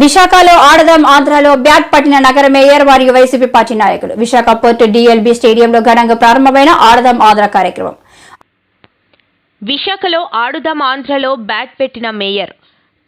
విశాఖలో ఆడదాం ఆంధ్రలో బ్యాట్ పట్టిన నగర మేయర్ మరియు వైసీపీ పార్టీ నాయకులు విశాఖ పోర్టు డిఎల్బీ స్టేడియంలో ఘనంగా ప్రారంభమైన ఆడదాం ఆంధ్ర కార్యక్రమం. విశాఖలో ఆడుదాం ఆంధ్రలో బ్యాట్ పెట్టిన మేయర్.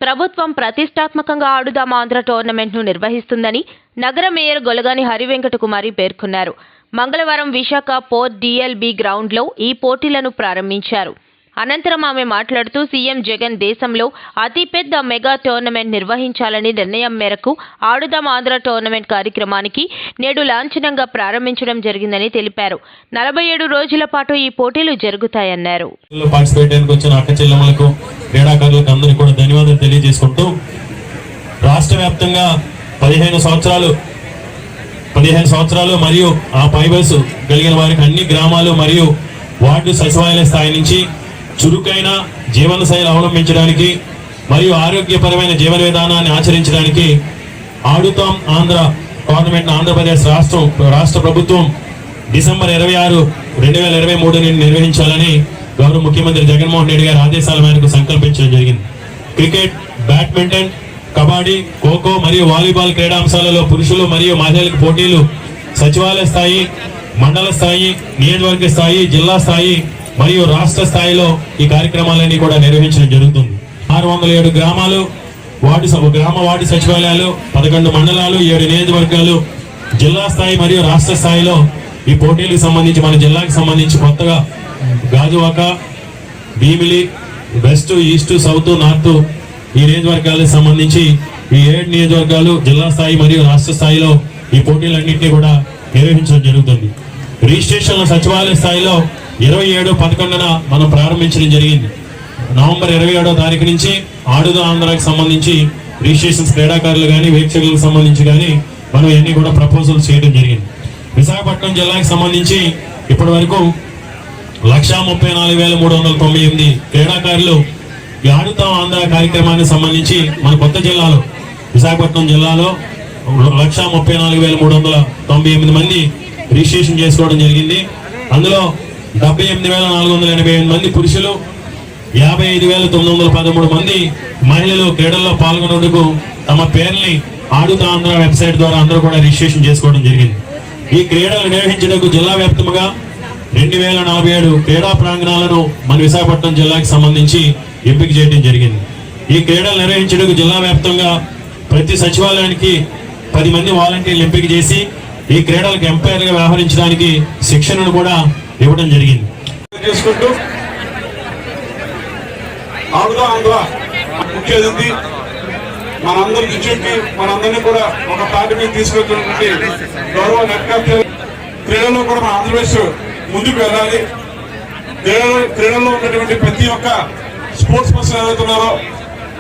ప్రభుత్వం ప్రతిష్టాత్మకంగా ఆడుదాం ఆంధ్ర టోర్నమెంట్ను నిర్వహిస్తుందని నగర మేయర్ గొలగాని హరివెంకట కుమారి పేర్కొన్నారు. మంగళవారం విశాఖ పోర్ట్ డిఎల్బి గ్రౌండ్లో ఈ పోటీలను ప్రారంభించారు. అనంతరం ఆమె మాట్లాడుతూ సీఎం జగన్ దేశంలో అతిపెద్ద మెగా టోర్నమెంట్ నిర్వహించాలని నిర్ణయం మేరకు ఆడుదాం ఆంధ్ర టోర్నమెంట్ కార్యక్రమానికి నేడు లాంఛనంగా ప్రారంభించడం జరిగిందని తెలిపారు. నలభై ఏడు రోజుల పాటు ఈ పోటీలు జరుగుతాయన్నారు. తెలియజేసుకుంటూ రాష్ట్ర వ్యాప్తంగా పదిహేను సంవత్సరాలు పదిహేను సంవత్సరాలు మరియు ఆ పై వయసు కలిగిన వారికి అన్ని గ్రామాలు మరియు వార్డు సచివాలయ స్థాయి నుంచి చురుకైన జీవన శైలి అవలంబించడానికి మరియు ఆరోగ్యపరమైన జీవన విధానాన్ని ఆచరించడానికి ఆడుతాం ఆంధ్ర గవర్నమెంట్ ఆంధ్రప్రదేశ్ రాష్ట్రం రాష్ట్ర ప్రభుత్వం డిసెంబర్ ఇరవై ఆరు రెండు వేల ఇరవై మూడుని నిర్వహించాలని గౌరవ ముఖ్యమంత్రి జగన్మోహన్ రెడ్డి గారి ఆదేశాల మేరకు సంకల్పించడం జరిగింది. క్రికెట్ బ్యాడ్మింటన్ కబడ్డీ ఖోఖో మరియు వాలీబాల్ క్రీడా అంశాలలో పురుషులు మరియు మహిళలకు పోటీలు సచివాలయ స్థాయి మండల స్థాయి నియోజకవర్గ స్థాయి జిల్లా స్థాయి మరియు రాష్ట్ర స్థాయిలో ఈ కార్యక్రమాలన్నీ కూడా నిర్వహించడం జరుగుతుంది. ఆరు వందల ఏడు గ్రామాలు వార్డు సభ గ్రామ వార్డు సచివాలయాలు పదకొండు మండలాలు ఏడు నియోజకవర్గాలు జిల్లా స్థాయి మరియు రాష్ట్ర స్థాయిలో ఈ పోటీలకు సంబంధించి మన జిల్లాకు సంబంధించి కొత్తగా Gajuwaka Bheemili west east south north ఈ నియోజకవర్గాలకు సంబంధించి ఈ ఏడు నియోజకవర్గాలు జిల్లా స్థాయి మరియు రాష్ట్ర స్థాయిలో ఈ పోటీలన్నింటినీ కూడా నిర్వహించడం జరుగుతుంది. రిజిస్ట్రేషన్ల సచివాలయ స్థాయిలో ఇరవై ఏడు పదకొండున మనం ప్రారంభించడం జరిగింది. నవంబర్ ఇరవై ఏడో తారీఖు నుంచి ఆడుద ఆంధ్రాకి సంబంధించి రిజిస్ట్రేషన్స్ క్రీడాకారులు కానీ వీక్షకులకు సంబంధించి కానీ మనం ఇవన్నీ కూడా ప్రపోజల్స్ చేయడం జరిగింది. విశాఖపట్నం జిల్లాకి సంబంధించి ఇప్పటి వరకు లక్షా ముప్పై నాలుగు వేల మూడు వందల తొంభై ఎనిమిది క్రీడాకారులు ఈ ఆడుతాం ఆంధ్ర కార్యక్రమానికి సంబంధించి మన కొత్త జిల్లాలో విశాఖపట్నం జిల్లాలో లక్షా ముప్పై నాలుగు వేల మూడు వందల తొంభై ఎనిమిది మంది రిజిస్ట్రేషన్ చేసుకోవడం జరిగింది. అందులో డెబ్బై ఎనిమిది వేల నాలుగు వందల ఎనభై ఎనిమిది మంది పురుషులు యాభై ఐదు వేల తొమ్మిది వందల పదమూడు మంది మహిళలు క్రీడల్లో పాల్గొనేందుకు తమ పేర్లని ఆడుతా ఆంధ్ర వెబ్సైట్ ద్వారా అందరూ కూడా రిజిస్ట్రేషన్ చేసుకోవడం జరిగింది. ఈ క్రీడలు నిర్వహించడానికి జిల్లా వ్యాప్తంగా రెండు వేల నలభై ఏడు క్రీడా ప్రాంగణాలను మన విశాఖపట్నం జిల్లాకి సంబంధించి ఎంపిక చేయడం జరిగింది. ఈ క్రీడలు నిర్వహించడానికి జిల్లా వ్యాప్తంగా ప్రతి సచివాలయానికి పది మంది వాలంటీర్లు ఎంపిక చేసి ఈ క్రీడలకు ఎంపైర్గా వ్యవహరించడానికి శిక్షణను కూడా ఇవ్వడం జరిగింది. చేసుకుంటూ ఆడుదా ఆంధ్ర. ముఖ్య అతిథి మనందరి దృష్టికి మనందరినీ కూడా ఒక పార్టీ మీద తీసుకెళ్తున్నటువంటి గౌరవ నెట్ క్రీడల్లో కూడా మన ఆంధ్రప్రదేశ్ ముందుకు వెళ్ళాలి. క్రీడలో క్రీడల్లో ఉన్నటువంటి ప్రతి ఒక్క స్పోర్ట్స్ పర్సన్ ఎవరైతున్నారో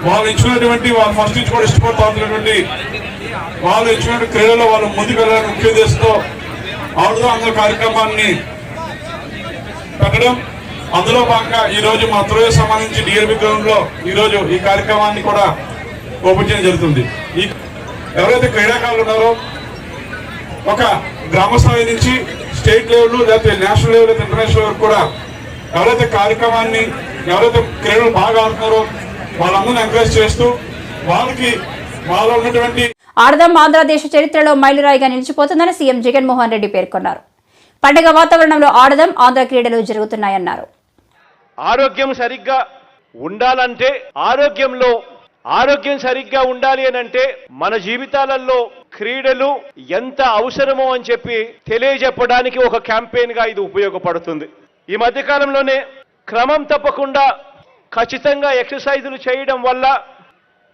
వాళ్ళు ఇచ్చినటువంటి వాళ్ళు ఫస్ట్ నుంచి కూడా ఇష్టపడుతూ ఉన్నటువంటి వాళ్ళు ఇచ్చినటువంటి క్రీడల్లో వాళ్ళు ముందుకు వెళ్ళాలని ముఖ్య ఉద్దేశంతో ఆడుదా ఆంధ్ర కార్యక్రమాన్ని పెట్టడం అందులో భాగంగా ఈ రోజు మా త్రోయ సంబంధించి డిఎల్బి గ్రౌండ్లో ఈ రోజు ఈ కార్యక్రమాన్ని కూడా ఓపెన్ చేయడం జరుగుతుంది. ఈ ఎవరైతే క్రీడాకారులు ఉన్నారో ఒక గ్రామ స్థాయి నుంచి స్టేట్ లెవెల్ లేకపోతే నేషనల్ లెవెల్ లేకపోతే ఇంటర్నేషనల్ లెవెల్ కూడా ఎవరైతే కార్యక్రమాన్ని ఎవరైతే క్రీడలు బాగా ఆడుతున్నారో వాళ్ళందరినీ ఎంకరేజ్ చేస్తూ వాళ్ళకి వాళ్ళ ఉన్నటువంటి ఆడదాం ఆంధ్రదేశ చరిత్రలో మైలురాయిగా నిలిచిపోతుందని సీఎం జగన్మోహన్ రెడ్డి పేర్కొన్నారు. పండగ వాతావరణంలో ఆడదాం ఆంధ్ర క్రీడలు జరుగుతున్నాయన్నారు. ఆరోగ్యం సరిగ్గా ఉండాలంటే ఆరోగ్యంలో ఆరోగ్యం సరిగ్గా ఉండాలి అని అంటే మన జీవితాలలో క్రీడలు ఎంత అవసరమో అని చెప్పి తెలియజెప్పడానికి ఒక క్యాంపెయిన్గా ఇది ఉపయోగపడుతుంది. ఈ మధ్యకాలంలోనే క్రమం తప్పకుండా ఖచ్చితంగా ఎక్సర్సైజులు చేయడం వల్ల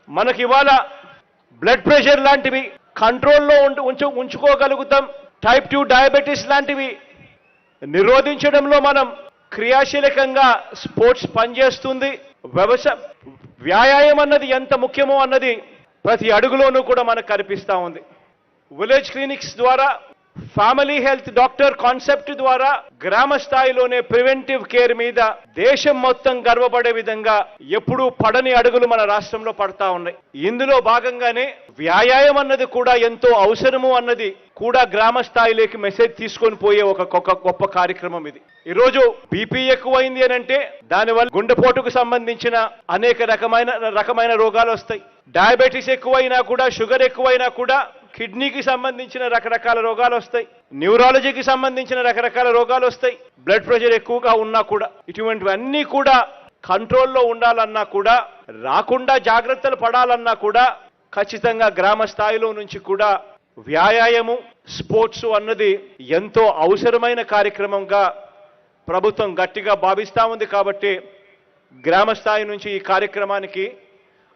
మనకి ఇవాళ బ్లడ్ ప్రెషర్ లాంటివి కంట్రోల్లో ఉంచు ఉంచుకోగలుగుతాం. టైప్ టూ డయాబెటీస్ లాంటివి నిరోధించడంలో మనం క్రియాశీలకంగా స్పోర్ట్స్ పనిచేస్తుంది. వ్యవసాయ వ్యాయామం అన్నది ఎంత ముఖ్యమో అన్నది ప్రతి అడుగులోనూ కూడా మనకు కనిపిస్తూ ఉంది. విలేజ్ క్లినిక్స్ ద్వారా ఫ్యామిలీ హెల్త్ డాక్టర్ కాన్సెప్ట్ ద్వారా గ్రామ స్థాయిలోనే ప్రివెంటివ్ కేర్ మీద దేశం మొత్తం గర్వపడే విధంగా ఎప్పుడూ పడని అడుగులు మన రాష్ట్రంలో పడతా ఉన్నాయి. ఇందులో భాగంగానే వ్యాయామం అన్నది కూడా ఎంతో అవసరము అన్నది కూడా గ్రామ స్థాయిలోకి మెసేజ్ తీసుకొని పోయే ఒక గొప్ప గొప్ప కార్యక్రమం ఇది. ఈరోజు బీపీ ఎక్కువైంది అని అంటే దానివల్ల గుండెపోటుకు సంబంధించిన అనేక రకమైన రకమైన రోగాలు వస్తాయి. డయాబెటీస్ ఎక్కువైనా కూడా షుగర్ ఎక్కువైనా కూడా కిడ్నీకి సంబంధించిన రకరకాల రోగాలు వస్తాయి. న్యూరాలజీకి సంబంధించిన రకరకాల రోగాలు వస్తాయి. బ్లడ్ ప్రెషర్ ఎక్కువగా ఉన్నా కూడా ఇటువంటివన్నీ కూడా కంట్రోల్లో ఉండాలన్నా కూడా రాకుండా జాగ్రత్తలు పడాలన్నా కూడా ఖచ్చితంగా గ్రామ స్థాయిలో నుంచి కూడా వ్యాయామము స్పోర్ట్స్ అన్నది ఎంతో అవసరమైన కార్యక్రమంగా ప్రభుత్వం గట్టిగా భావిస్తా ఉంది కాబట్టి గ్రామ స్థాయి నుంచి ఈ కార్యక్రమానికి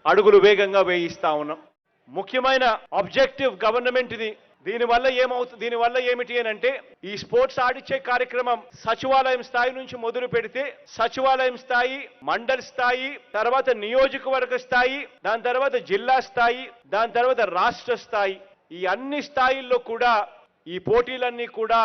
అడుగులు వేగంగా వేయిస్తా ఉన్నాం. ముఖ్యమైన ఆబ్జెక్టివ్ గవర్నమెంట్ ఇది దీనివల్ల ఏమవుతుంది దీనివల్ల ఏమిటి అని అంటే ఈ స్పోర్ట్స్ ఆడిచ్చే కార్యక్రమం సచివాలయం స్థాయి నుంచి మొదలు పెడితే సచివాలయం స్థాయి మండల్ స్థాయి తర్వాత నియోజకవర్గ స్థాయి దాని తర్వాత జిల్లా స్థాయి దాని తర్వాత రాష్ట్ర స్థాయి ఈ అన్ని స్థాయిల్లో కూడా ఈ పోటీలన్నీ కూడా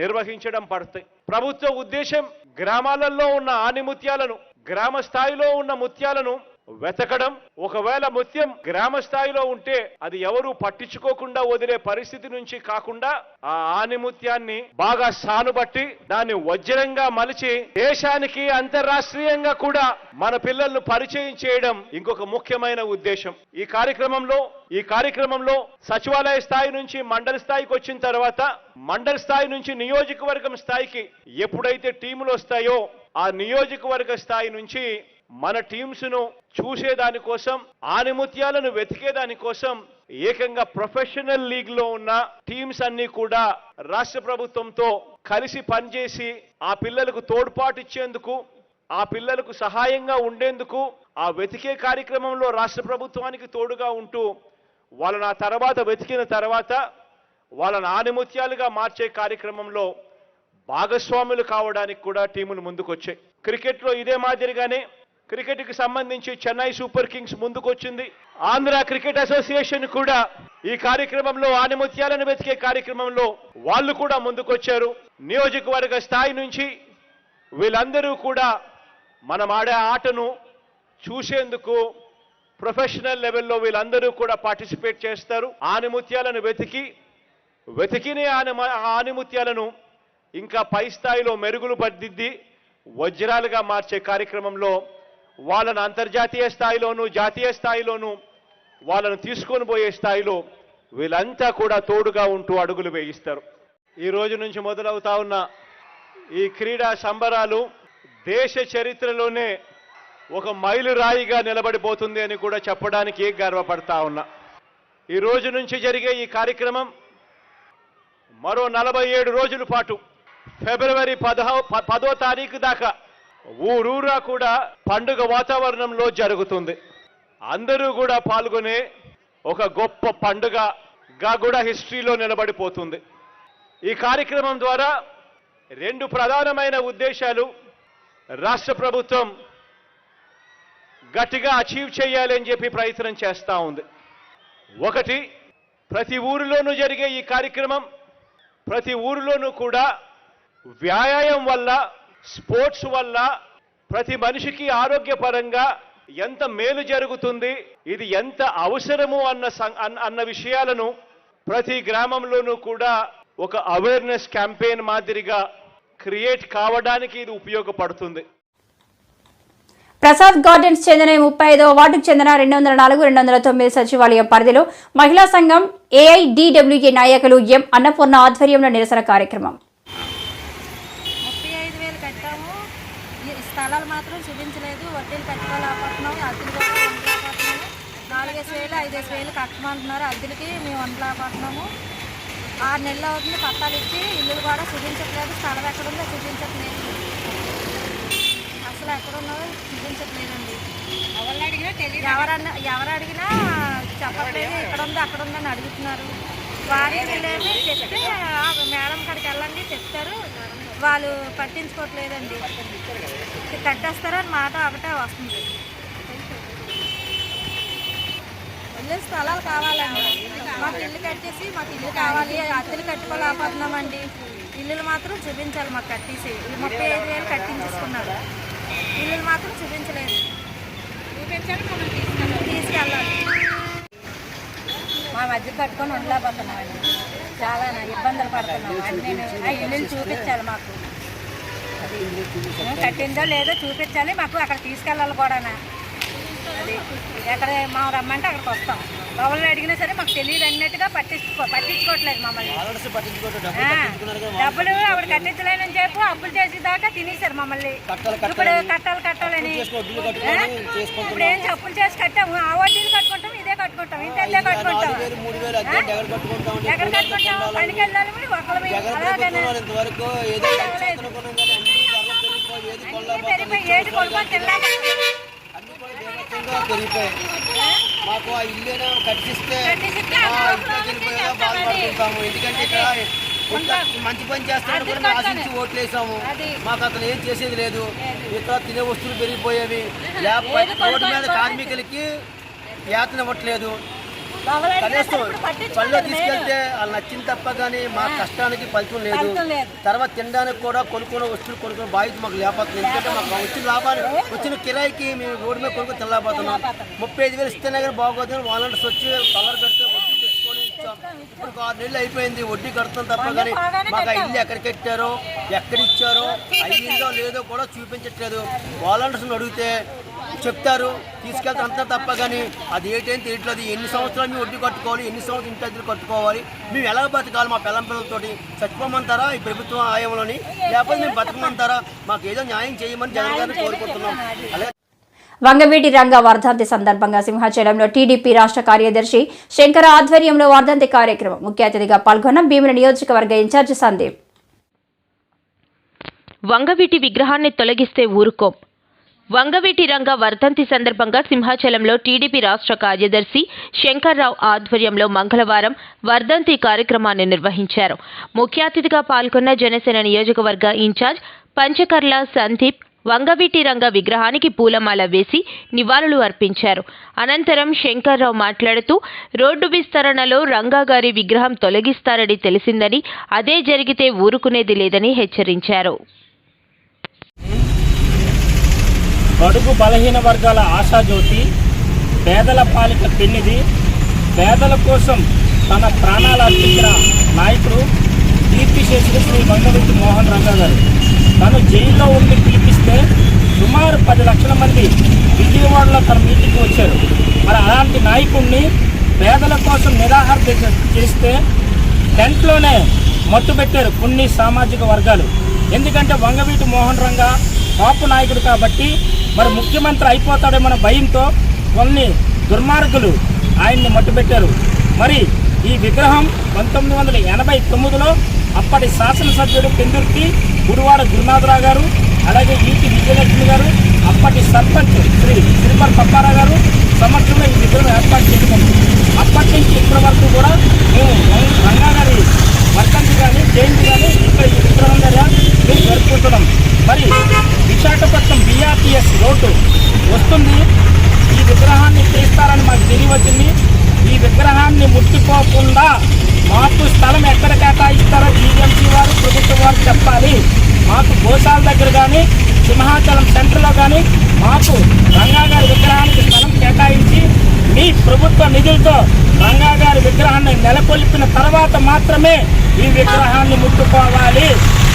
నిర్వహించడం పడతాయి. ప్రభుత్వ ఉద్దేశం గ్రామాలలో ఉన్న ఆనిముత్యాలను గ్రామ స్థాయిలో ఉన్న ముత్యాలను వెతకడం ఒకవేళ ముత్యం గ్రామ స్థాయిలో ఉంటే అది ఎవరు పట్టించుకోకుండా వదిలే పరిస్థితి నుంచి కాకుండా ఆ ఆనిముత్యాన్ని బాగా సానుబట్టి దాన్ని వజ్రంగా మలిచి దేశానికి అంతర్రాష్ట్రీయంగా కూడా మన పిల్లలను పరిచయం చేయడం ఇంకొక ముఖ్యమైన ఉద్దేశం. ఈ కార్యక్రమంలో ఈ కార్యక్రమంలో సచివాలయ స్థాయి నుంచి మండల స్థాయికి వచ్చిన తర్వాత మండల స్థాయి నుంచి నియోజకవర్గం స్థాయికి ఎప్పుడైతే టీములు వస్తాయో ఆ నియోజకవర్గ స్థాయి నుంచి మన టీమ్స్ను చూసేదాని కోసం ఆనిముత్యాలను వెతికేదాని కోసం ఏకంగా ప్రొఫెషనల్ లీగ్లో ఉన్న టీమ్స్ అన్ని కూడా రాష్ట్ర ప్రభుత్వంతో కలిసి పనిచేసి ఆ పిల్లలకు తోడ్పాటు ఇచ్చేందుకు ఆ పిల్లలకు సహాయంగా ఉండేందుకు ఆ వెతికే కార్యక్రమంలో రాష్ట్ర ప్రభుత్వానికి తోడుగా ఉంటూ వాళ్ళని ఆ తర్వాత వెతికిన తర్వాత వాళ్ళని ఆనిముత్యాలుగా మార్చే కార్యక్రమంలో భాగస్వాములు కావడానికి కూడా టీములు ముందుకొచ్చాయి. క్రికెట్లో ఇదే మాదిరిగానే క్రికెట్కి సంబంధించి చెన్నై సూపర్ కింగ్స్ ముందుకొచ్చింది. ఆంధ్ర క్రికెట్ అసోసియేషన్ కూడా ఈ కార్యక్రమంలో ఆనిముత్యాలను వెతికే కార్యక్రమంలో వాళ్ళు కూడా ముందుకొచ్చారు. నియోజకవర్గ స్థాయి నుంచి వీళ్ళందరూ కూడా మనం ఆడే ఆటను చూసేందుకు ప్రొఫెషనల్ లెవెల్లో వీళ్ళందరూ కూడా పార్టిసిపేట్ చేస్తారు. ఆనిముత్యాలను వెతికి వెతికినే ఆని ఆనిముత్యాలను ఇంకా పై స్థాయిలో మెరుగులు పద్దిద్ది వజ్రాలుగా మార్చే కార్యక్రమంలో వాళ్ళను అంతర్జాతీయ స్థాయిలోనూ జాతీయ స్థాయిలోనూ వాళ్ళను తీసుకొని పోయే స్థాయిలో వీళ్ళంతా కూడా తోడుగా ఉంటూ అడుగులు వేయిస్తారు. ఈ రోజు నుంచి మొదలవుతా ఉన్న ఈ క్రీడా సంబరాలు దేశ చరిత్రలోనే ఒక మైలురాయిగా నిలబడిపోతుంది అని కూడా చెప్పడానికి గర్వపడతా ఉన్నా. ఈ రోజు నుంచి జరిగే ఈ కార్యక్రమం మరో నలభై ఏడు రోజుల పాటు ఫిబ్రవరి పదహో పదో తారీఖు దాకా ఊరూరా కూడా పండుగ వాతావరణంలో జరుగుతుంది. అందరూ కూడా పాల్గొనే ఒక గొప్ప పండుగగా కూడా హిస్టరీలో నిలబడిపోతుంది. ఈ కార్యక్రమం ద్వారా రెండు ప్రధానమైన ఉద్దేశాలు రాష్ట్ర ప్రభుత్వం గట్టిగా అచీవ్ చేయాలి అని చెప్పి ప్రయత్నం చేస్తూ ఉంది. ఒకటి ప్రతి ఊరిలోనూ జరిగే ఈ కార్యక్రమం ప్రతి ఊరిలోనూ కూడా వ్యాయామం వల్ల స్పోర్ట్స్ వల్ల ప్రతి మనిషికి ఆరోగ్యపరంగా ఎంత మేలు జరుగుతుంది ఇది ఎంత అవసరము అన్న సం- అన్న- అన్న విషయాలను ప్రతి గ్రామంలోనూ కూడా ఒక అవేర్నెస్ క్యాంపెయిన్ మాదిరిగా క్రియేట్ కావడానికి ఇది ఉపయోగపడుతుంది. ప్రసాద్ గార్డెన్స్ చెందిన ముప్పై ఐదవ వార్డుకు చెందిన రెండు వందల నాలుగు రెండు వందల తొమ్మిది సచివాలయం పరిధిలో మహిళా సంఘం ఏఐడిడబ్ల్యూఏ నాయకులు ఎం అన్నపూర్ణ ఆధ్వర్యంలో నిరసన కార్యక్రమం ముప్పై ఐదు వేలు కట్టాము ఈ స్థలాలు మాత్రం చూపించలేదు వడ్డీలు కట్టుకోలేకపోతున్నాం అద్దెలు కూడా ఉండలేకపోతున్నాము పదిహేను వేలు కట్టమంటున్నారు. అద్దెలకి మేము ఉండలేకపోతున్నాము ఆరు నెలలు అవుతుంది పట్టాలు ఇచ్చి. ఇల్లు కూడా చూపించట్లేదు. స్థలం ఎక్కడుందో చూపించట్లేదు. అసలు ఎక్కడున్నదో చూపించట్లేదండి. ఎవరన్నా ఎవరు అడిగినా చెప్పట్లేదు. ఇక్కడ ఉంది అక్కడ ఉందని అడుగుతున్నారు. వారి వీళ్ళేమి చెప్తే మేడం కాడికి వెళ్ళండి చెప్తారు. వాళ్ళు పట్టించుకోవట్లేదండి. కట్టేస్తారని మాట ఒకటే వస్తుంది. ఇల్లు స్థలాలు కావాలండి. మాకు ఇల్లు కట్టేసి మాకు ఇల్లు కావాలి. అద్దెలు కట్టుకోలేకపోతున్నామండి. ఇల్లులు మాత్రం చూపించాలి మాకు కట్టేసి. ఈ ముప్పై ఐదు వేలు కట్టించేసుకున్నారు. ఇల్లులు మాత్రం చూపించలేదు. తీసుకెళ్ళాలి. మా మధ్య కట్టుకొని ఉండలేకపోతున్నామండి. చాలా ఇబ్బందులు పడుతున్నాం. అన్ని ఆ ఇల్లుని చూపించాలి మాకు. అది కట్టిందో లేదో చూపించాలి. మాకు అక్కడ తీసుకెళ్ళాలి కూడా అది ఎక్కడ మా రమ్మంటే అక్కడికి వస్తాం. ఎవరిని అడిగినా సరే మాకు తెలియదు అన్నట్టుగా పట్టించుకో పట్టించుకోవట్లేదు మమ్మల్ని. డబ్బులు ఆవిడ కట్టించలేనని చెప్పు అప్పులు చేసి దాకా తినేశారు మమ్మల్ని. ఇప్పుడు కట్టాలి కట్టాలని? ఇప్పుడు ఏం అప్పులు చేసి కట్టాము ఆ వడ్డీలు కట్టుకుంటాం ఇదే కట్టుకుంటాం ఇంత ఇదే కట్టుకుంటాం? ఎక్కడ కట్టుకుంటాం? పనికి వెళ్ళాలి ఇంతవరకు? ఏదో అనుకున్నాం కానీ బీభత్సంగా పెరిగిపోయాయి మాకు ఆ ఇల్లు కట్టిస్తే బాధపడుతుంటాము. ఎందుకంటే ఇక్కడ మంచి పని చేస్తాడు కూడా మేము ఆశించి ఓట్లేసాము. మాకు అతను ఏం చేసేది లేదు. ఇక్కడ తినే వస్తువులు పెరిగిపోయేవి. లేకపోతే రోడ్డు మీద కార్మికులకి వేతన ఇవ్వట్లేదు. పళ్ళు. తీసుకెళ్తే వాళ్ళు నచ్చింది తప్ప కానీ మా కష్టానికి ఫలితం లేదు. తర్వాత తినడానికి కూడా కొనుక్కున్న వస్తువులు కొనుక్కున్న బాధ్యత మాకు లేకపోతుంది. ఎందుకంటే మాకు వచ్చిన లాభాలు వచ్చిన కిరాయికి మేము రోడ్డు మీద కొనుక్కొని తినలేకపోతున్నాం. ముప్పై ఐదు వేలు ఇస్తేనే కానీ బాగోతుంది వాలంటీర్స్ వచ్చి కలర్ పెడితే వడ్డీ తెచ్చుకొని ఇచ్చాం. ఇప్పుడు ఆరు నెలలు అయిపోయింది. వడ్డీ కడుతున్నాం తప్ప కానీ మాకు ఆ ఇల్లు ఎక్కడ కట్టారో ఎక్కడ ఇచ్చారో అయ్యిందో లేదో కూడా చూపించట్లేదు. వాలంటీర్స్ని అడిగితే చెప్తారు. తీసుకెళ్తే అంతా తప్ప కానీ అది ఏంటని తెలియట్లేదు. ఎన్ని సంవత్సరాలు మేము వడ్డీ కట్టుకోవాలి ఎన్ని సంవత్సరాలు ఇంటి కట్టుకోవాలి మేము ఎలా బతకాలి మా పిల్లం పిల్లలతోటి? చచ్చిపోమంటారా ఈ ప్రభుత్వం ఆయంలోని? లేకపోతే మేము బతకమంటారా? మాకు ఏదో న్యాయం చేయమని జగన్ గారిని కోరుకుంటున్నాం. అలాగే వంగవీటి రంగ వర్ధంతి సందర్భంగా సింహాచలంలో టీడీపీ రాష్ట్ర కార్యదర్శి శంకర ఆధ్వర్యంలో వర్ధంతి కార్యక్రమం. ముఖ్య అతిథిగా పాల్గొన్న భీముల నియోజకవర్గ ఇన్ఛార్జి సందీప్. వంగవీటి విగ్రహాన్ని తొలగిస్తే ఊరుకోం. వంగవీటి రంగ వర్ధంతి సందర్భంగా సింహాచలంలో టీడీపీ రాష్ట్ర కార్యదర్శి శంకర్రావు ఆధ్వర్యంలో మంగళవారం వర్ధంతి కార్యక్రమాన్ని నిర్వహించారు. ముఖ్య అతిథిగా పాల్గొన్న జనసేన నియోజకవర్గ ఇన్ఛార్జ్ పంచకర్ల సందీప్ వంగవీటి రంగ విగ్రహానికి పూలమాల వేసి నివాళులు అర్పించారు. అనంతరం శంకర్రావు మాట్లాడుతూ రోడ్డు విస్తరణలో రంగాగారి విగ్రహం తొలగిస్తారని తెలిసిందని అదే జరిగితే ఊరుకునేది లేదని హెచ్చరించారు. బడుగు బలహీన వర్గాల ఆశాజ్యోతి పేదల పాలిక పెన్నిది పేదల కోసం తన ప్రాణాలు అర్పించిన నాయకుడు కీర్తిశేషుడు శ్రీ వంగవీటి మోహన్ రంగా గారు. తను జైల్లో ఉండి పిలిపిస్తే సుమారు పది లక్షల మంది విజయవాడలో తన మీటింగ్కి వచ్చారు. మరి అలాంటి నాయకుడిని పేదల కోసం నిరాహార చేస్తే టెంట్లోనే మట్టు పెట్టారు కొన్ని సామాజిక వర్గాలు. ఎందుకంటే వంగవీటి మోహన్ రంగా కాపు నాయకుడు కాబట్టి మరి ముఖ్యమంత్రి అయిపోతాడేమన్న భయంతో కొన్ని దుర్మార్గులు ఆయన్ని మట్టుబెట్టారు. మరి ఈ విగ్రహం పంతొమ్మిది వందల ఎనభై తొమ్మిదిలో అప్పటి శాసనసభ్యుడు పెందుర్తి గురువాడ గురునాథరావు గారు అలాగే ఈటి విజయలక్ష్మి గారు అప్పటి సర్పంచ్ శ్రీ శ్రీపర్ పప్పారావు గారు సమక్షంలో ఈ విగ్రహం ఏర్పాటు చేసుకుంది అప్పటి నుంచి ఇప్పటి వరకు కూడా మేము రంగా గారి వర్ధంతి కానీ జయంతి కానీ ఇక్కడ ఈ విగ్రహం దగ్గర మేము జరుపుకుంటున్నాం మరి విశాఖపట్నం బీఆర్టీఎస్ రోడ్డు వస్తుంది ఈ విగ్రహాన్ని తీస్తారని ఈ విగ్రహాన్ని ముట్టుకోకుండా మాకు స్థలం ఎక్కడ కేటాయిస్తారో జీఎంసీ వారు ప్రభుత్వం వారు చెప్పాలి. మాకు గోశాల దగ్గర కానీ సింహాచలం సెంటర్లో కానీ మాకు రంగా గారి విగ్రహానికి స్థలం కేటాయించి మీ ప్రభుత్వ నిధులతో రంగా గారి విగ్రహాన్ని నెలకొల్పిన తర్వాత మాత్రమే ఈ విగ్రహాన్ని ముట్టుకోవాలి.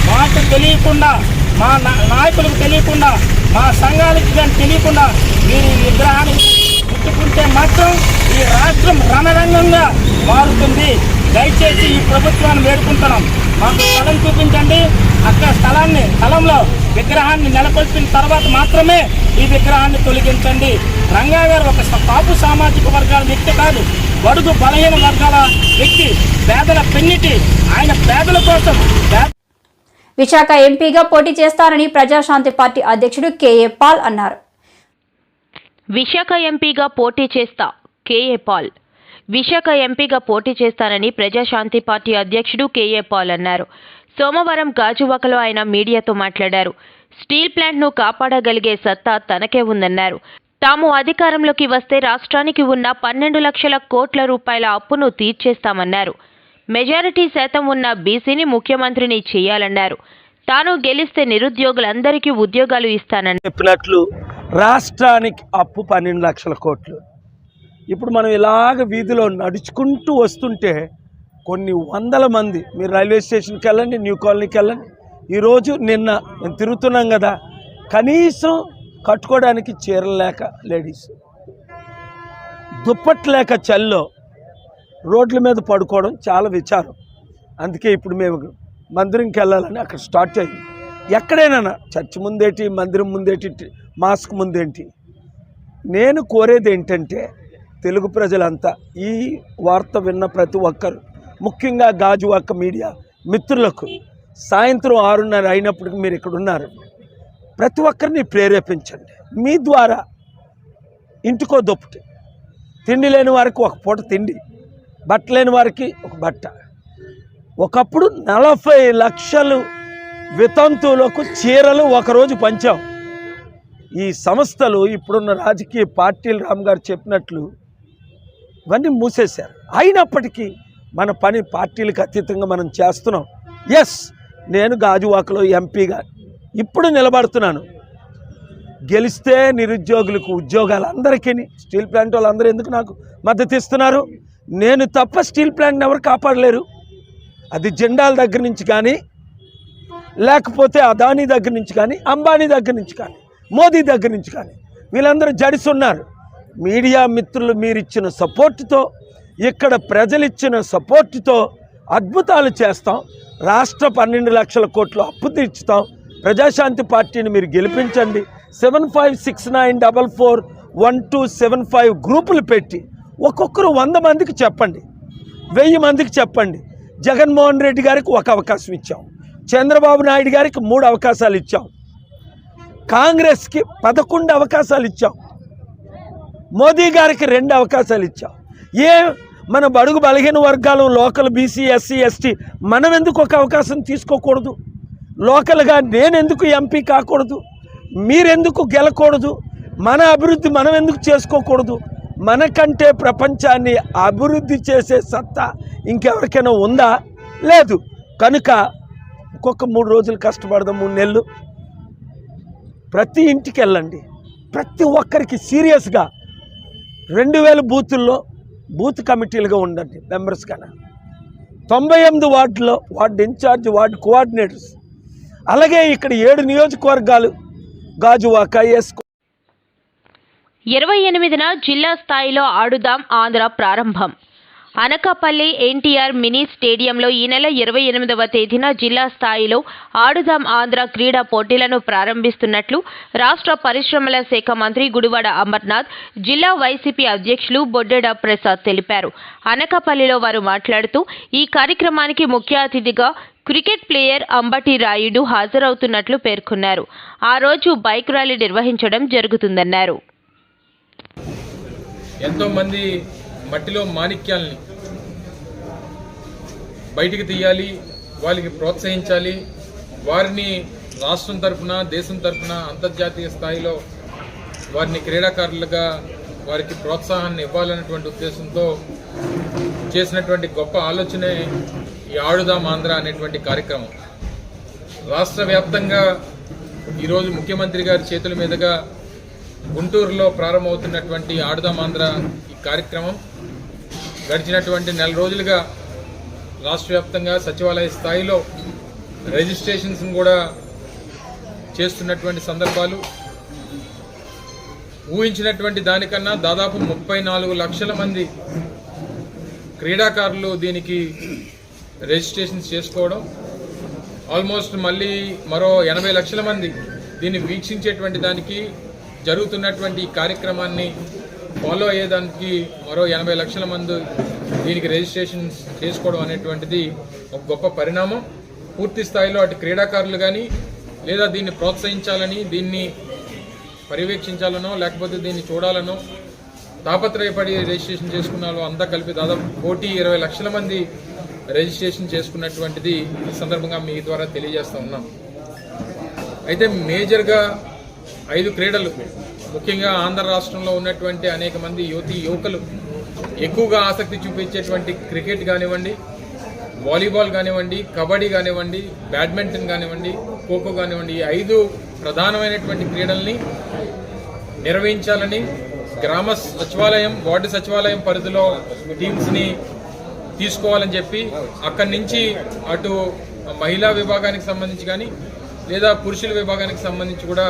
మాకు తెలియకుండా మా నా- నాయకులకు తెలియకుండా మా సంఘాలకి కానీ తెలియకుండా మీరు ఈ విగ్రహాన్ని ముట్టుకుంటే మాత్రం ఈ రాష్ట్రం రణరంగంగా మారుతుంది. దయచేసి ఈ ప్రభుత్వాన్ని వేడుకుంటున్నాం. మాకు స్థలం చూపించండి. అక్కడ స్థలాన్ని స్థలంలో విగ్రహాన్ని నెలకొల్పిన తర్వాత మాత్రమే ఈ విగ్రహాన్ని తొలగించండి. రంగా గారు ఒక పాపు సామాజిక వర్గాల వ్యక్తి కాదు. బడుగు బలహీన వర్గాల వ్యక్తి. పేదల పెన్నిటి. ఆయన పేదల కోసం విశాఖ ఎంపీగా పోటీ చేస్తారని ప్రజాశాంతి పార్టీ అధ్యక్షుడు కేఏ పాల్ అన్నారు. విశాఖ ఎంపీగా పోటీ చేస్తా కేఏ పాల్. విశాఖ ఎంపీగా పోటీ చేస్తానని ప్రజాశాంతి పార్టీ అధ్యక్షుడు కేఏ పాల్ అన్నారు. సోమవారం గాజువాకలో ఆయన మీడియాతో మాట్లాడారు. స్టీల్ ప్లాంట్ను కాపాడగలిగే సత్తా తనకే ఉందన్నారు. తాము అధికారంలోకి వస్తే రాష్ట్రానికి ఉన్న పన్నెండు లక్షల కోట్ల రూపాయల అప్పును తీర్చేస్తామన్నారు. మెజారిటీ శాతం ఉన్న బీసీని ముఖ్యమంత్రిని చేయాలన్నారు. తాను గెలిస్తే నిరుద్యోగులందరికీ ఉద్యోగాలు ఇస్తానని చెప్పినట్లు రాష్ట్రానికి అప్పు పన్నెండు లక్షల కోట్లు. ఇప్పుడు మనం ఇలాగ వీధిలో నడుచుకుంటూ వస్తుంటే కొన్ని వందల మంది మీరు రైల్వే స్టేషన్కి వెళ్ళండి న్యూ కాలనీకి వెళ్ళండి ఈరోజు నిన్న మేము తిరుగుతున్నాం కదా కనీసం కట్టుకోవడానికి చీరలు లేక లేడీస్ దుప్పట్లు లేక చల్లో రోడ్ల మీద పడుకోవడం చాలా విచారం. అందుకే ఇప్పుడు మేము మందిరంకి వెళ్ళాలని అక్కడ స్టార్ట్ అయ్యింది ఎక్కడైనా చర్చ్ ముందేటి మందిరం ముందేటి మాస్క్ ముందేంటి? నేను కోరేది ఏంటంటే తెలుగు ప్రజలంతా ఈ వార్త విన్న ప్రతి ఒక్కరు ముఖ్యంగా గాజువాక మీడియా మిత్రులకు సాయంత్రం ఆరున్నర అయినప్పటికి మీరు ఇక్కడ ఉన్నారు. ప్రతి ఒక్కరిని ప్రేరేపించండి. మీ ద్వారా ఇంటికో దొప్పటి. తిండి లేని వారికి ఒక పూట తిండి బట్ట లేని వారికి ఒక బట్ట. ఒకప్పుడు నలభై లక్షలు వితంతువులకు చీరలు ఒకరోజు పంచాం. ఈ సంస్థలు ఇప్పుడున్న రాజకీయ పార్టీలు రామ్ గారు చెప్పినట్లు ఇవన్నీ మూసేశారు. అయినప్పటికీ మన పని పార్టీలకు అతీతంగా మనం చేస్తున్నాం. ఎస్ నేను గాజువాకలో ఎంపీగా ఇప్పుడు నిలబడుతున్నాను. గెలిస్తే నిరుద్యోగులకు ఉద్యోగాలు అందరికీ స్టీల్ ప్లాంట్ వాళ్ళందరూ ఎందుకు నాకు మద్దతు ఇస్తున్నారు? నేను తప్ప స్టీల్ ప్లాంట్ని ఎవరు కాపాడలేరు. అది జెండాల దగ్గర నుంచి కానీ లేకపోతే అదానీ దగ్గర నుంచి కానీ అంబానీ దగ్గర నుంచి కానీ మోదీ దగ్గర నుంచి కానీ వీళ్ళందరూ జడిసున్నారు. మీడియా మిత్రులు మీరిచ్చిన సపోర్టుతో ఇక్కడ ప్రజలిచ్చిన సపోర్టుతో అద్భుతాలు చేస్తాం. రాష్ట్ర పన్నెండు లక్షల కోట్లు అప్పు తీర్చుతాం. ప్రజాశాంతి పార్టీని మీరు గెలిపించండి. Seven five six nine double four one two seven five గ్రూపులు పెట్టి ఒక్కొక్కరు వంద మందికి చెప్పండి. వెయ్యి మందికి చెప్పండి. జగన్మోహన్ రెడ్డి గారికి ఒక అవకాశం ఇచ్చాం. చంద్రబాబు నాయుడు గారికి మూడు అవకాశాలు ఇచ్చాం. కాంగ్రెస్కి పదకొండు అవకాశాలు ఇచ్చాం. మోదీ గారికి రెండు అవకాశాలు ఇచ్చాం. ఏ మన బడుగు బలహీన వర్గాలు లోకల్ బీసీ ఎస్సీ ఎస్టీ మనం ఎందుకు ఒక అవకాశం తీసుకోకూడదు? లోకల్గా నేనెందుకు ఎంపీ కాకూడదు? మీరెందుకు గెలకూడదు? మన అభివృద్ధి మనం ఎందుకు చేసుకోకూడదు? మనకంటే ప్రపంచాన్ని అభివృద్ధి చేసే సత్తా ఇంకెవరికైనా ఉందా? లేదు. కనుక ఒక్కొక్క మూడు రోజులు కష్టపడదాం మూడు నెలలు. ప్రతి ఇంటికి వెళ్ళండి. ప్రతి ఒక్కరికి సీరియస్గా రెండు వేల బూతుల్లో బూత్ కమిటీలుగా ఉండండి మెంబర్స్ కన్నా. తొంభై ఎనిమిది వార్డులో వార్డు ఇన్ఛార్జ్ వార్డు కోఆర్డినేటర్స్. అలాగే ఇక్కడ ఏడు నియోజకవర్గాలు గాజువాక ఎస్కో ఇరవై ఎనిమిదిన జిల్లా స్థాయిలో ఆడుదాం ఆంధ్ర ప్రారంభం. అనకాపల్లి ఎన్టీఆర్ మినీ స్టేడియంలో ఈ నెల ఇరవై ఎనిమిదవ తేదీన జిల్లా స్థాయిలో ఆడుదాం ఆంధ్ర క్రీడా పోటీలను ప్రారంభిస్తున్నట్లు రాష్ట్ర పరిశ్రమల శాఖ మంత్రి గుడివాడ అమర్నాథ్ జిల్లా వైసీపీ అధ్యక్షులు బొడ్డెడ ప్రసాద్ తెలిపారు. అనకాపల్లిలో వారు మాట్లాడుతూ ఈ కార్యక్రమానికి ముఖ్య అతిథిగా క్రికెట్ ప్లేయర్ అంబటి రాయుడు హాజరవుతున్నట్లు పేర్కొన్నారు. ఆ రోజు బైక్ ర్యాలీ నిర్వహించడం జరుగుతుందన్నారు. ఎంతోమంది మట్టిలో మాణిక్యాల్ని బయటికి తీయాలి వాళ్ళకి ప్రోత్సహించాలి. వారిని రాష్ట్రం తరఫున దేశం తరపున అంతర్జాతీయ స్థాయిలో వారిని క్రీడాకారులుగా వారికి ప్రోత్సాహాన్ని ఇవ్వాలనేటువంటి ఉద్దేశంతో చేసినటువంటి గొప్ప ఆలోచనే ఈ ఆడుదాం ఆంధ్ర అనేటువంటి కార్యక్రమం. రాష్ట్ర వ్యాప్తంగా ఈరోజు ముఖ్యమంత్రి గారి చేతుల మీదుగా గుంటూరులో ప్రారంభమవుతున్నటువంటి ఆడుదాం ఆంధ్ర కార్యక్రమం గడిచినటువంటి నెల రోజులుగా రాష్ట్ర వ్యాప్తంగా సచివాలయ స్థాయిలో రిజిస్ట్రేషన్స్ కూడా చేస్తున్నటువంటి సందర్భాలు. ఊహించినటువంటి దానికన్నా దాదాపు ముప్పై నాలుగు లక్షల మంది క్రీడాకారులు దీనికి రిజిస్ట్రేషన్స్ చేసుకోవడం ఆల్మోస్ట్ మళ్ళీ మరో ఎనభై లక్షల మంది దీన్ని వీక్షించేటువంటి దానికి జరుగుతున్నటువంటి ఈ కార్యక్రమాన్ని ఫాలో అయ్యేదానికి మరో ఎనభై లక్షల మంది దీనికి రిజిస్ట్రేషన్ చేసుకోవడం అనేటువంటిది ఒక గొప్ప పరిణామం. పూర్తి స్థాయిలో అటు క్రీడాకారులు కానీ లేదా దీన్ని ప్రోత్సహించాలని దీన్ని పర్యవేక్షించాలనో లేకపోతే దీన్ని చూడాలనో తాపత్రయపడి రిజిస్ట్రేషన్ చేసుకున్న వాళ్ళు అంతా కలిపి దాదాపు కోటి ఇరవై లక్షల మంది రిజిస్ట్రేషన్ చేసుకున్నటువంటిది ఈ సందర్భంగా మీ ద్వారా తెలియజేస్తూ ఉన్నాం. అయితే మేజర్గా ఐదు క్రీడలు ముఖ్యంగా ఆంధ్ర రాష్ట్రంలో ఉన్నటువంటి అనేక మంది యువతి యువకులు ఎక్కువగా ఆసక్తి చూపించేటువంటి క్రికెట్ కానివ్వండి వాలీబాల్ కానివ్వండి కబడ్డీ కానివ్వండి బ్యాడ్మింటన్ కానివ్వండి ఖోఖో కానివ్వండి ఈ ఐదు ప్రధానమైనటువంటి క్రీడల్ని నిర్వహించాలని గ్రామ సచివాలయం వార్డు సచివాలయం పరిధిలో టీమ్స్ని తీసుకోవాలని చెప్పి అక్కడి నుంచి అటు మహిళా విభాగానికి సంబంధించి కానీ లేదా పురుషుల విభాగానికి సంబంధించి కూడా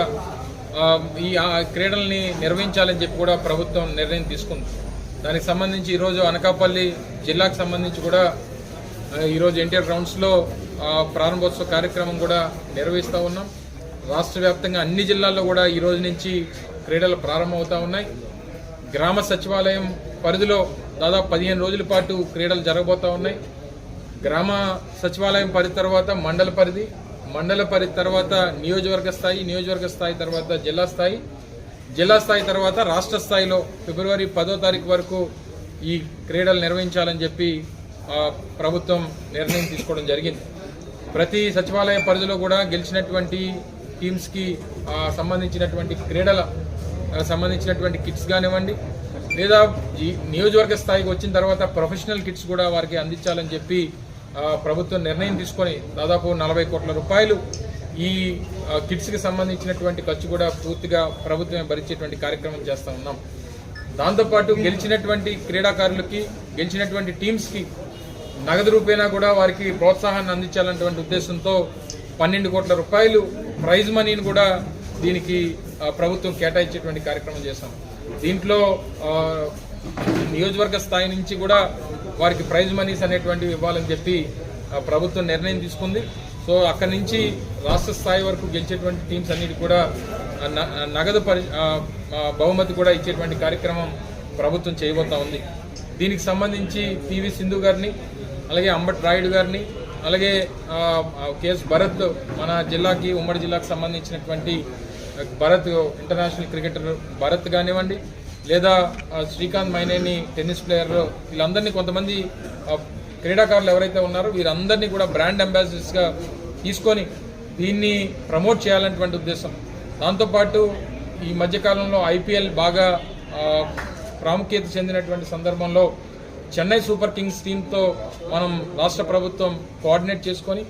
ఈ క్రీడల్ని నిర్వహించాలని చెప్పి కూడా ప్రభుత్వం నిర్ణయం తీసుకుంది. దానికి సంబంధించి ఈరోజు అనకాపల్లి జిల్లాకు సంబంధించి కూడా ఈరోజు ఎన్టీఆర్ గ్రౌండ్స్లో ప్రారంభోత్సవ కార్యక్రమం కూడా నిర్వహిస్తూ ఉన్నాం. రాష్ట్ర వ్యాప్తంగా అన్ని జిల్లాల్లో కూడా ఈ రోజు నుంచి క్రీడలు ప్రారంభమవుతా ఉన్నాయి. గ్రామ సచివాలయం పరిధిలో దాదాపు పదిహేను రోజుల పాటు క్రీడలు జరగబోతూ ఉన్నాయి. గ్రామ సచివాలయం పరిధి తర్వాత మండల పరిధి మండల పరిధి తర్వాత నియోజకవర్గ స్థాయి నియోజకవర్గ స్థాయి తర్వాత జిల్లా స్థాయి. జిల్లా స్థాయి తర్వాత రాష్ట్ర స్థాయిలో ఫిబ్రవరి పదో తారీఖు వరకు ఈ క్రీడలు నిర్వహించాలని చెప్పి ప్రభుత్వం నిర్ణయం తీసుకోవడం జరిగింది. ప్రతి సచివాలయ పరిధిలో కూడా గెలిచినటువంటి టీమ్స్కి సంబంధించినటువంటి క్రీడల సంబంధించినటువంటి కిట్స్ కానివ్వండి లేదా ఈ నియోజకవర్గ స్థాయికి వచ్చిన తర్వాత ప్రొఫెషనల్ కిట్స్ కూడా వారికి అందించాలని చెప్పి ప్రభుత్వం నిర్ణయం తీసుకొని దాదాపు నలభై కోట్ల రూపాయలు ఈ కిడ్స్కి కిట్స్కి సంబంధించినటువంటి ఖర్చు కూడా పూర్తిగా ప్రభుత్వమే భరించేటువంటి కార్యక్రమం చేస్తూ ఉన్నాం. దాంతోపాటు గెలిచినటువంటి క్రీడాకారులకి గెలిచినటువంటి టీమ్స్కి నగదు రూపేణా కూడా వారికి ప్రోత్సాహాన్ని అందించాలన్నటువంటి ఉద్దేశంతో పన్నెండు కోట్ల రూపాయలు ప్రైజ్ మనీని కూడా దీనికి ప్రభుత్వం కేటాయించేటువంటి కార్యక్రమం చేశాం. దీంట్లో నియోజకవర్గ స్థాయి నుంచి కూడా వారికి ప్రైజ్ మనీస్ అనేటువంటివి ఇవ్వాలని చెప్పి ప్రభుత్వం నిర్ణయం తీసుకుంది. సో అక్కడి నుంచి రాష్ట్ర స్థాయి వరకు గెలిచేటువంటి టీమ్స్ అన్నిటి కూడా నగదు పరి బహుమతి కూడా ఇచ్చేటువంటి కార్యక్రమం ప్రభుత్వం చేయబోతా ఉంది. దీనికి సంబంధించి పివి సింధు గారిని అలాగే అంబట్ రాయుడు గారిని అలాగే కేఎస్ భరత్ మన జిల్లాకి ఉమ్మడి జిల్లాకు సంబంధించినటువంటి భరత్ ఇంటర్నేషనల్ క్రికెటర్ భరత్ కానివ్వండి లేదా శ్రీకాంత్ మైనేని టెన్నిస్ ప్లేయర్ వీళ్ళందరినీ కొంతమంది క్రీడాకారులు ఎవరైతే ఉన్నారో వీరందరినీ కూడా బ్రాండ్ అంబాసిడర్స్గా తీసుకొని దీన్ని ప్రమోట్ చేయాలన్నటువంటి ఉద్దేశం. దాంతోపాటు ఈ మధ్యకాలంలో ఐపీఎల్ బాగా ప్రాముఖ్యత చెందినటువంటి సందర్భంలో చెన్నై సూపర్ కింగ్స్ టీంతో మనం రాష్ట్ర ప్రభుత్వం కోఆర్డినేట్ చేసుకొని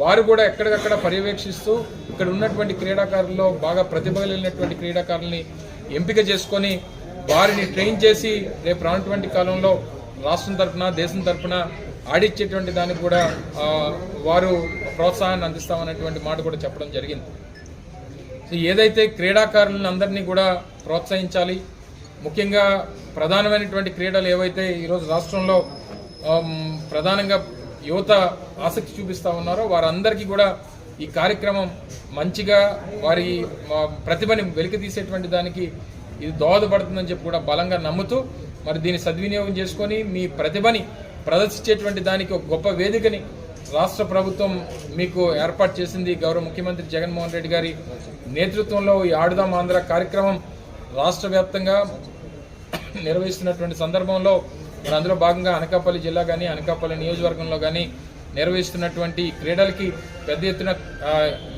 వారు కూడా ఎక్కడికక్కడ పర్యవేక్షిస్తూ ఇక్కడ ఉన్నటువంటి క్రీడాకారుల్లో బాగా ప్రతిభ కలిగినటువంటి క్రీడాకారుల్ని ఎంపిక చేసుకొని వారిని ట్రైన్ చేసి రేపు రానటువంటి కాలంలో రాష్ట్రం తరఫున దేశం తరఫున ఆడిచ్చేటువంటి దానికి కూడా వారు ప్రోత్సాహాన్ని అందిస్తామనేటువంటి మాట కూడా చెప్పడం జరిగింది. సో ఏదైతే క్రీడాకారులను అందరినీ కూడా ప్రోత్సహించాలి ముఖ్యంగా ప్రధానమైనటువంటి క్రీడలు ఏవైతే ఈరోజు రాష్ట్రంలో ప్రధానంగా యువత ఆసక్తి చూపిస్తూ ఉన్నారో వారందరికీ కూడా ఈ కార్యక్రమం మంచిగా వారి ప్రతిభని వెలికి తీసేటువంటి దానికి ఇది దోహదపడుతుందని చెప్పి కూడా బలంగా నమ్ముతూ మరి దీన్ని సద్వినియోగం చేసుకొని మీ ప్రతిభని ప్రదర్శించేటువంటి దానికి ఒక గొప్ప వేదికని రాష్ట్ర ప్రభుత్వం మీకు ఏర్పాటు చేసింది. గౌరవ ముఖ్యమంత్రి జగన్మోహన్ రెడ్డి గారి నేతృత్వంలో ఈ ఆడుదాం ఆంధ్ర కార్యక్రమం రాష్ట్ర వ్యాప్తంగా నిర్వహిస్తున్నటువంటి సందర్భంలో మరి అందులో భాగంగా అనకాపల్లి జిల్లా కానీ అనకాపల్లి నియోజకవర్గంలో కానీ నిర్వహిస్తున్నటువంటి క్రీడలకి పెద్ద ఎత్తున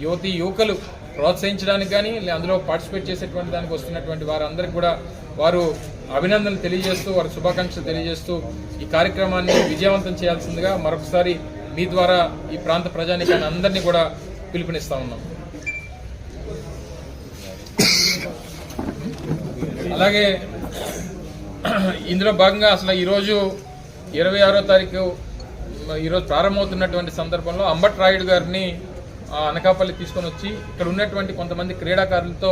యువతి యువకులు ప్రోత్సహించడానికి కానీ అందులో పార్టిసిపేట్ చేసేటువంటి దానికి వస్తున్నటువంటి వారందరికీ కూడా వారు అభినందనలు తెలియజేస్తూ వారి శుభాకాంక్షలు తెలియజేస్తూ ఈ కార్యక్రమాన్ని విజయవంతం చేయాల్సిందిగా మరొకసారి మీ ద్వారా ఈ ప్రాంత ప్రజానికాన్ని అందరినీ కూడా పిలుపునిస్తా ఉన్నాం. అలాగే ఇందులో భాగంగా అసలు ఈరోజు ఇరవై ఆరో తారీఖు ఈరోజు ప్రారంభమవుతున్నటువంటి సందర్భంలో అంబట్ రాయుడు గారిని అనకాపల్లి తీసుకొని వచ్చి ఇక్కడ ఉన్నటువంటి కొంతమంది క్రీడాకారులతో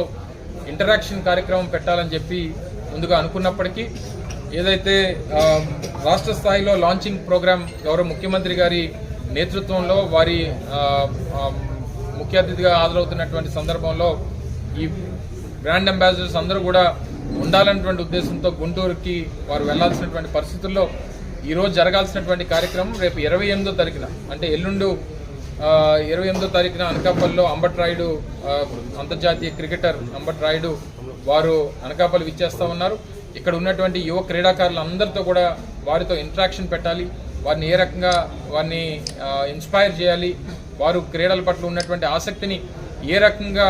ఇంటరాక్షన్ కార్యక్రమం పెట్టాలని చెప్పి ముందుగా అనుకున్నప్పటికీ ఏదైతే రాష్ట్ర స్థాయిలో లాంచింగ్ ప్రోగ్రాం గౌరవ ముఖ్యమంత్రి గారి నేతృత్వంలో వారి ముఖ్య అతిథిగా హాజరవుతున్నటువంటి సందర్భంలో ఈ బ్రాండ్ అంబాసిడర్స్ అందరూ కూడా ఉండాలన్నటువంటి ఉద్దేశంతో గుంటూరుకి వారు వెళ్ళాల్సినటువంటి పరిస్థితుల్లో ఈరోజు జరగాల్సినటువంటి కార్యక్రమం రేపు ఇరవై ఎనిమిదో తారీఖున అంటే ఎల్లుండు ఇరవై ఎనిమిదో తారీఖున అనకాపల్లిలో అంబట్ రాయుడు అంతర్జాతీయ క్రికెటర్ అంబట్ రాయుడు వారు అనకాపల్లి విచ్చేస్తా ఉన్నారు. ఇక్కడ ఉన్నటువంటి యువ క్రీడాకారులు అందరితో కూడా వారితో ఇంట్రాక్షన్ పెట్టాలి. వారిని ఏ రకంగా వారిని ఇన్స్పైర్ చేయాలి వారు క్రీడల పట్ల ఉన్నటువంటి ఆసక్తిని ఏ రకంగా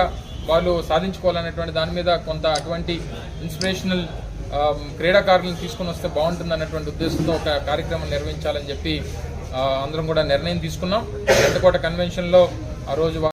వాళ్ళు సాధించుకోవాలనేటువంటి దాని మీద కొంత అటువంటి ఇన్స్పిరేషనల్ క్రీడాకారులను తీసుకొని వస్తే బాగుంటుంది అన్నటువంటి ఉద్దేశంతో ఒక కార్యక్రమం నిర్వహించాలని చెప్పి అందరం కూడా నిర్ణయం తీసుకున్నాం. పెద్దకోట కన్వెన్షన్లో ఆ రోజు